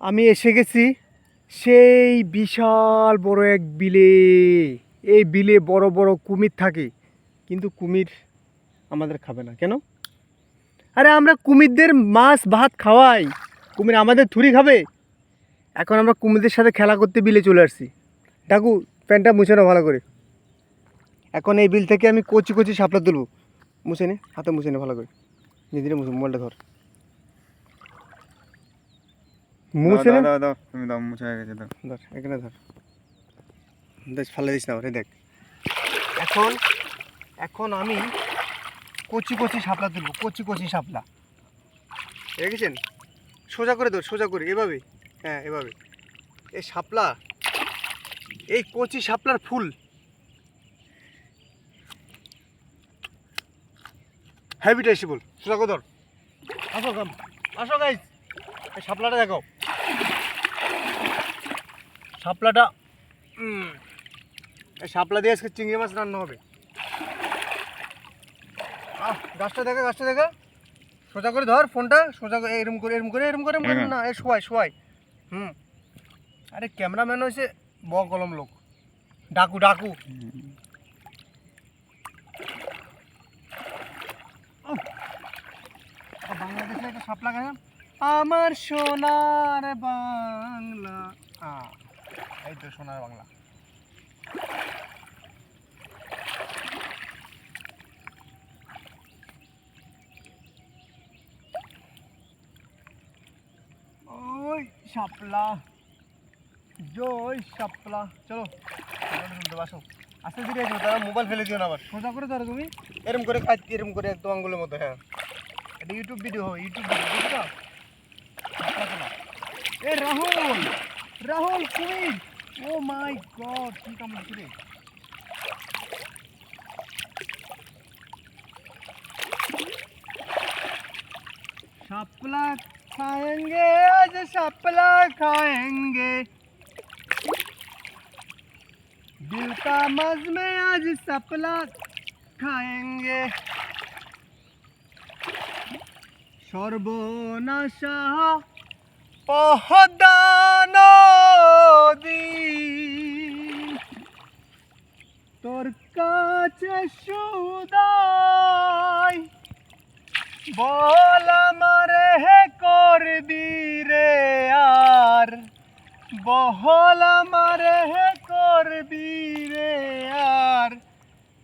আমি এসে গেছি সেই বিশাল বড় এক বিলে। এই বিলে বড় বড় কুমির থাকে, কিন্তু কুমির আমাদের খাবে না। কেন? আরে আমরা কুমিরদের মাছ, ভাত খাওয়াই। কুমির আমাদের থুরি খাবে। এখন আমরা কুমিরদের সাথে খেলা করতে বিলে চলে আসছি। ডাকু প্যান্টটা মুছে নাও ভালো করে। এখন এই বিল থেকে আমি কচি কচি শাপলা তুলবো। মুছে নে, হাতে মুছে নে ভালো করে। নিজেরে মুছে মোবাইলটা ধর। মুছে দাও দাও দাও তুমি দাও মুছে হয়ে গেছে দাও। ধর এখানে ধর। দেখ ফালে দিস না ওরে দেখ। এখন এখন আমি কচি কচি শাপলা তুলবো কচি কচি শাপলা। দেখেছেন? সোজা করে ধর সোজা করে এভাবে। হ্যাঁ এভাবে। এই শাপলা এই কচি শাপলার ফুল। হ্যাবিটা এসে বল সোজা করে ধর। আসো কাম আসো গাইজ এই শাপলাটা দেখো শাপলাটা শাপলা দিয়ে আজকে চিংড়ি মাছ রান্না হবে। আহ গাছটা দেখা গাছটা দেখা। সোজা করে ধর ফোনটা সোজা করে এরম করে এরম করে এরম করে এরম করে। হ্যাঁ। না এ শোয়াই শোয়াই হুম। আরে ক্যামেরাম্যান হয়েছে ব কলম লোক। ডাকু ডাকু। বাংলাদেশে একটা শাপলা গান আমার সোনার বাংলা। আহ, এই তো সোনার বাংলা। ওই শাপলা জয় শাপলা। চলো শুনতে বাসো। আস্তে ধীরে আসো তারা মোবাইল ফেলে দিও না আবার। সোজা করে ধরো তুমি। এরম করে কাজ এরম করে একদম আঙ্গুলের মতো হ্যাঁ। এটা ইউটিউব ভিডিও হবে ইউটিউব ভিডিও বুঝছ এ রাহুল! রাহুল কুমির ও মাই গড কি কামড় রে शापला खाएंगे आज शापला खाएंगे दिल का मज में आज सपला खाएंगे সর্বনাশা পহদান তোর কাছে সুদাই। বল আমারে হে করবি রে আর। বহল আমারে হে করবি রে আর।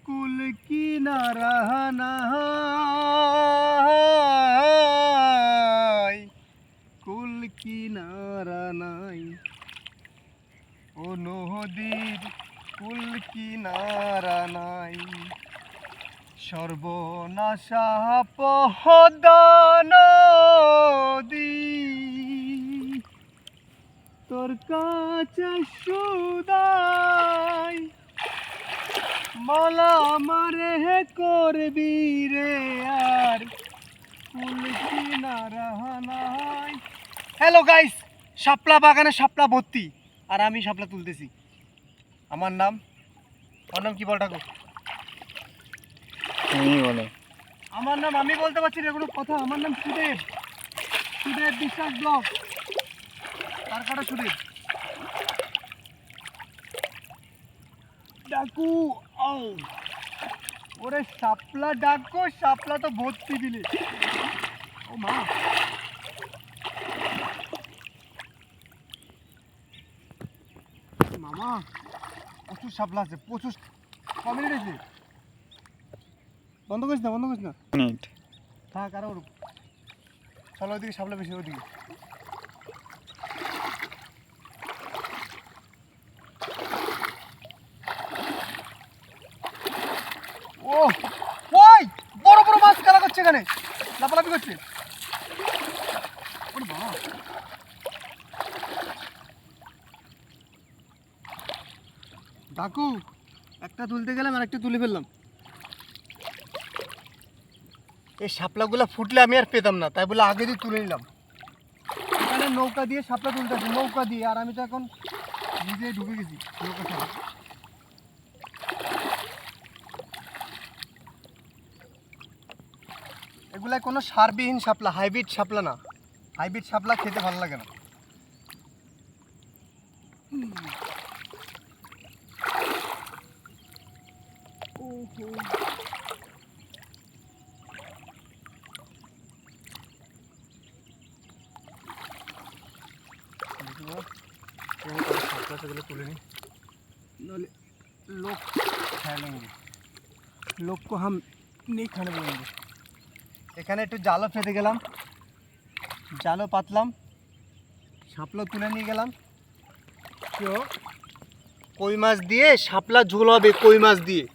কুল কিনারা নাই। কুল কিনারা নাই। ও নদীর কুল কিনারা নাই। সর্বনাশা পহদানদী তোর কাছে সুদাই। মালা মারে হে করবি রে আর। কুল কিনারা নাই। হ্যালো গাইস শাপলা বাগানে শাপলা ভর্তি। আর আমি শাপলা তুলতেছি। আমার নাম আমার নাম কি বল ঠাকুর? তুমি বলো। আমার নাম আমি বলতে পারছি না কোনো কথা। আমার নাম সুদেব। সুদেব বিশ্বাস ব্লগ তার কাটা সুদেব? ডাকু ও। ওরে সাপলা ডাকো সাপলা তো ভর্তি দিলে। ও মা। প্রচুর শাপলা আছে প্রচুর ক মিনিট আছে বন্ধ করিস না বন্ধ করিস না। মিনিট। থাক আরও ওর চলো ওইদিকে সামনে বেশি ওইদিকে। ও ওই বড় বড় মাছ খেলা করছে এখানে? লাফালাফি করছে? বাবা। ডাকু একটা তুলতে গেলাম আর একটা তুলে ফেললাম। এই শাপলাগুলো ফুটলে আমি আর পেতাম না, তাই বলে আগে দিয়ে তুলে নিলাম। এখানে নৌকা দিয়ে শাপলা তুলতেছি নৌকা দিয়ে, আর আমি তো এখন নিজে ঢুকে গেছি নৌকা এগুলা কোনো সারবিহীন শাপলা, হাইব্রিড শাপলা না। হাইব্রিড শাপলা খেতে ভালো লাগে না। ওহো तुले नहीं लोग खा लेंगे লোক কো হাম নেই খানে দেবেন এখানে একটু জালও ফেলে গেলাম জালও পাতলাম শাপলা তুলে নিয়ে গেলাম তো কই মাছ দিয়ে শাপলা ঝোল হবে কই মাছ দিয়ে এই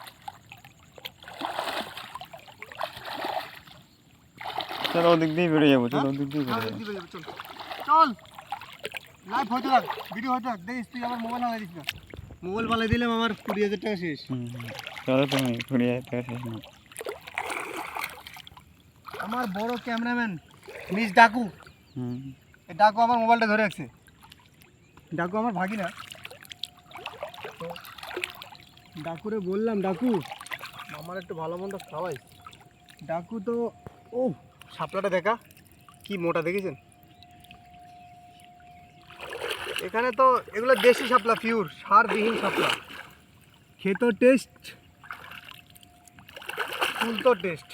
চলো ওদিক দিয়ে বেরিয়ে যাব চলো ওদিক দিয়ে বেরিয়ে যাব। চল। চল। লাইভ হতে থাক ভিডিও হতে থাক। দেখিস তুই আমার মোবাইল হালাই দিস না। মোবাইল বালাই দিলাম আমার কুড়ি হাজার টাকা শেষ। হুম, চলো তুমি কুড়ি হাজার টাকা শেষ না আমার বড় ক্যামেরাম্যান মিস ডাকু। হুম। এই ডাকু আমার মোবাইলটা ধরে রাখছে। ডাকু আমার ভাগি না ডাকুরে বললাম ডাকু। আমার একটু ভালো মন্দ খাওয়াই ডাকু তো ও শাপলাটা দেখা। কি মোটা দেখেছেন? এখানে তো এগুলো দেশি শাপলা পিওর সারবিহীন শাপলা। খেতো টেস্ট। ফুল তো টেস্ট।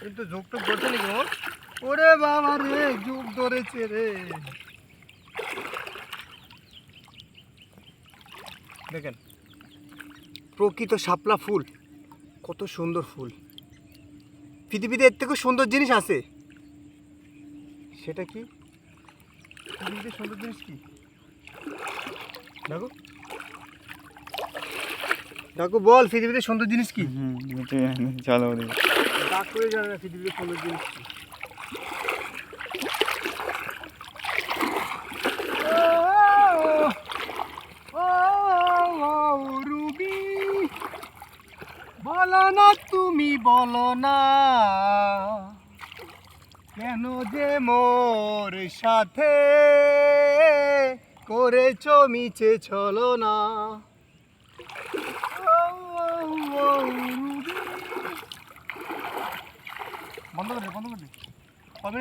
কিন্তু ঝোঁক টোক ধরছে নাকি ও? ওরে বাবা রে যুগ ধরেছে রে। দেখেন প্রকৃত শাপলা ফুল কত সুন্দর ফুল। পৃথিবীতে এর থেকে সুন্দর জিনিস আছে। সেটা কি? পৃথিবীতে সুন্দর জিনিস কি? দেখো দেখো বল পৃথিবীতে সুন্দর জিনিস কি? ডাক করে জানে না পৃথিবীতে সুন্দর জিনিস কি রুবি বলো না তুমি বলো না, কেন যে মোর সাথে করেছ মিছে চলো না বন্ধ করে বন্ধ করে কবে